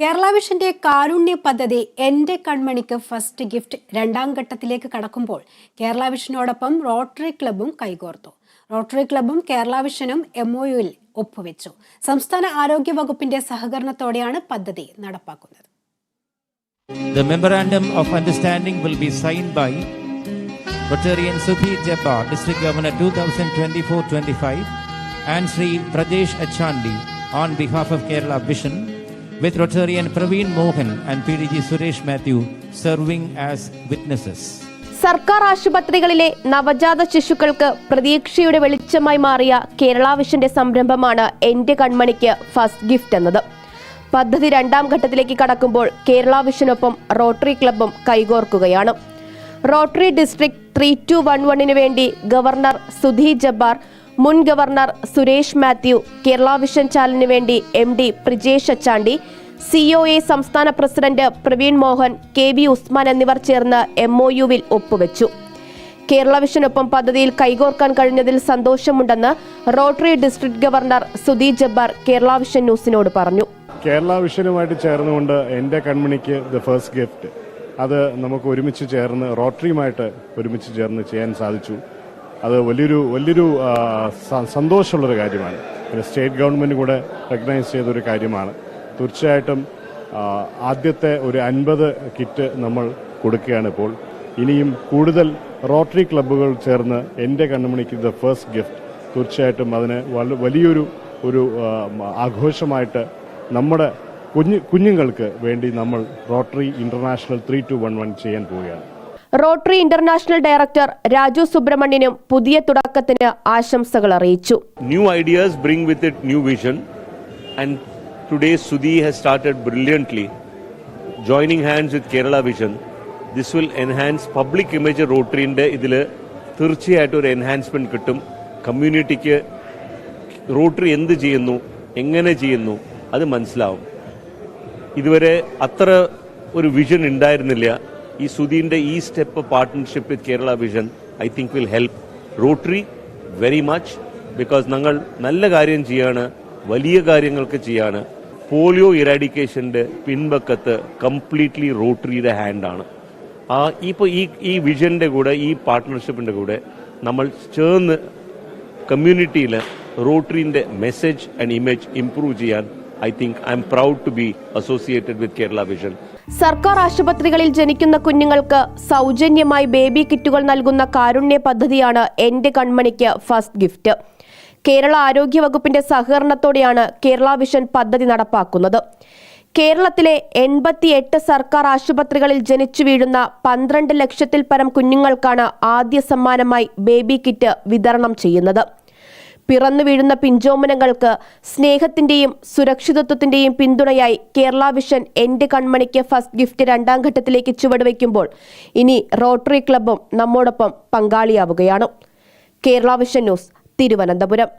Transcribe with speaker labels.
Speaker 1: കേരള വിഷന്റെ കാരുണ്യ പദ്ധതി എന്റെ കൺമണിക്ക് first gift രണ്ടാം ഘട്ടത്തിലേക്ക് കടക്കുമ്പോൾ കേരള വിഷനോടൊപ്പം റോട്ടറി ക്ലബ്ബും കൈകോർത്തു. റോട്ടറി ക്ലബ്ബും കേരള വിഷനും എം ഒ യുയിൽ ഒപ്പുവെച്ചു. സംസ്ഥാന ആരോഗ്യ വകുപ്പിന്റെ സഹകരണത്തോടെയാണ് പദ്ധതി നടപ്പാക്കുന്നത്.
Speaker 2: The memorandum of understanding will be signed by Rotarian Sudhi Jabbar, District Governor 2024-25 and Sri Pradesh Achandi on behalf of Kerala Vision. With Rotarian Praveen Mohan and PDG Suresh Matthew serving as witnesses.
Speaker 3: സർക്കാർ ആശുപത്രികളിലെ നവജാത ശിശുക്കൾക്ക് പ്രതീക്ഷയുടെ വെളിച്ചമായി മാറിയ കേരള വിഷന്റെ സംരംഭമാണ് എന്റെ കൺമണിക്ക് first gift എന്നത് പദ്ധതി രണ്ടാം ഘട്ടത്തിലേക്ക് കടക്കുമ്പോൾ കേരള വിഷനൊപ്പം റോട്ടറി ക്ലബ്ബും കൈകോർക്കുകയാണ് Rotary district three two one വണ്ണിന് വേണ്ടി ഗവർണർ സുധി ജബ്ബാർ മുൻ governor Suresh Mathew Kerala Vision ചാനലിന് വേണ്ടി M D Prijesh Achandi C O A സംസ്ഥാന president Praveen Mohan K V Usman എന്നിവർ ചേർന്ന് എം ഒ യുവിൽ ഒപ്പുവെച്ചു. കേരള വിഷനൊപ്പം പദ്ധതിയിൽ കൈകോർക്കാൻ കഴിഞ്ഞതിൽ സന്തോഷമുണ്ടെന്ന് Rotary district governor Sudhi Jabbar Kerala Vision ന്യൂസിനോട് പറഞ്ഞു.
Speaker 4: കേരള വിഷനുമായിട്ട് ചേർന്നുകൊണ്ട് എന്റെ കൺമണിക്ക് ദ ഫസ്റ്റ് ഗിഫ്റ്റ് അത് നമുക്ക് ഒരുമിച്ച് ചേർന്ന് റോട്ടറിയുമായിട്ട് ഒരുമിച്ച് ചേർന്ന് ചെയ്യാൻ സാധിച്ചു. അത് വലിയൊരു വലിയൊരു സന്തോഷമുള്ളൊരു കാര്യമാണ്. പിന്നെ സ്റ്റേറ്റ് ഗവൺമെന്റ് കൂടെ റെക്കഗ്നൈസ് ചെയ്തൊരു കാര്യമാണ്. തീർച്ചയായിട്ടും ആദ്യത്തെ ഒരു അൻപത് കിറ്റ് നമ്മൾ കൊടുക്കുകയാണ് ഇപ്പോൾ. ഇനിയും കൂടുതൽ റോട്ടറി ക്ലബ്ബുകൾ ചേർന്ന് എന്റെ കണ്ണുമണിക്ക് ദ ഫസ്റ്റ് ഗിഫ്റ്റ്. തീർച്ചയായിട്ടും അതിന് വലിയൊരു ഒരു ആഘോഷമായിട്ട് നമ്മുടെ കുഞ്ഞു കുഞ്ഞുങ്ങൾക്ക് വേണ്ടി നമ്മൾ Rotary International three two one one ചെയ്യാൻ പോവുകയാണ്.
Speaker 3: റോട്ടറി ഇന്റർനാഷണൽ ഡയറക്ടർ രാജു സുബ്രഹ്മണ്യനും പുതിയ തുടക്കത്തിന് ആശംസകൾ അറിയിച്ചു.
Speaker 5: New ideas bring with it new vision and today Sudhi has started brilliantly joining hands with Kerala Vision this will enhance public image റോട്ടറിന്റെ ഇതിൽ തീർച്ചയായിട്ടും ഒരു എൻഹാൻസ്മെന്റ് കിട്ടും കമ്മ്യൂണിറ്റിക്ക് റോട്ടറി എന്ത് ചെയ്യുന്നു എങ്ങനെ ചെയ്യുന്നു അത് മനസ്സിലാവും. ഇതുവരെ അത്ര ഒരു വിഷൻ ഉണ്ടായിരുന്നില്ല. ഈ സുധീന്റെ ഈ step partnership with Kerala vision I think will help Rotary very much because ഞങ്ങൾ നല്ല കാര്യം ചെയ്യാണ് വലിയ കാര്യങ്ങൾക്ക് ചെയ്യാണ്. പോളിയോ ഇറാഡിക്കേഷന്റെ പിൻപക്കത്ത് കംപ്ലീറ്റ്ലി റോട്ടറിയുടെ ഹാൻഡാണ്. ആ ഇപ്പോൾ ഈ ഈ വിഷന്റെ കൂടെ ഈ പാർട്ട്ണർഷിപ്പിന്റെ കൂടെ നമ്മൾ ചേർന്ന് കമ്മ്യൂണിറ്റിയിൽ റോട്ടറിന്റെ മെസ്സേജ് ആൻഡ് ഇമേജ് ഇംപ്രൂവ് ചെയ്യാൻ I think I am proud to be associated with Kerala Vision
Speaker 3: സർക്കാർ ആശുപത്രികളിൽ ജനിക്കുന്ന കുഞ്ഞുങ്ങൾക്ക് സൗജന്യമായി ബേബി കിറ്റുകൾ നൽകുന്ന കാരുണ്യ പദ്ധതിയാണ് എന്റെ കൺമണിക്ക് ഫസ്റ്റ് ഗിഫ്റ്റ്. കേരള ആരോഗ്യ വകുപ്പിന്റെ സഹകരണത്തോടെയാണ് കേരള വിഷൻ പദ്ധതി നടപ്പാക്കുന്നത്. കേരളത്തിലെ എൺപത്തിയെട്ട് സർക്കാർ ആശുപത്രികളിൽ ജനിച്ചു വീഴുന്ന പന്ത്രണ്ട് ലക്ഷത്തിൽ പരം കുഞ്ഞുങ്ങൾക്കാണ് ആദ്യ സമ്മാനമായി ബേബി കിറ്റ് വിതരണം ചെയ്യുന്നത്. പിറന്നു വീഴുന്ന പിഞ്ചോമനങ്ങൾക്ക് സ്നേഹത്തിന്റെയും സുരക്ഷിതത്വത്തിന്റെയും പിന്തുണയായി കേരള വിഷൻ എന്റെ കൺമണിക്ക് ഫസ്റ്റ് ഗിഫ്റ്റ് രണ്ടാം ഘട്ടത്തിലേക്ക് ചുവടുവെക്കുമ്പോൾ ഇനി റോട്ടറി ക്ലബും നമ്മോടൊപ്പം പങ്കാളിയാവുകയാണ്. Kerala Vision news Thiruvananthapuram.